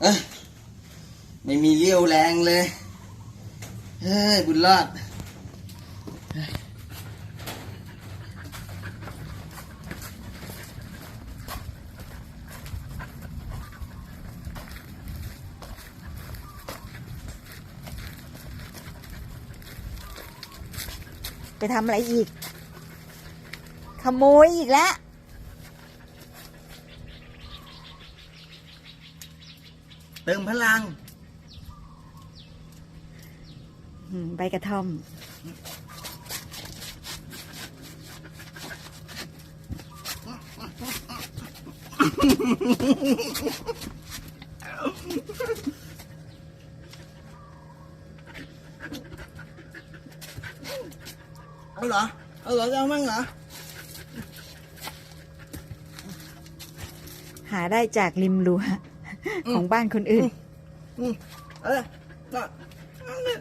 เอ้ยไม่มีเรี่ยวแรงเลย เฮ้ย บุญรอดไปทำอะไรอีก ขโมยอีกแล้ว เติมพลังอืมใบกระท่อม เอาเหรอ เอาเหรอจะเอามั่งเหรอ หาได้จากริมรั้ว ของบ้านคนอื่น อืมเออก็เอาเนี่ย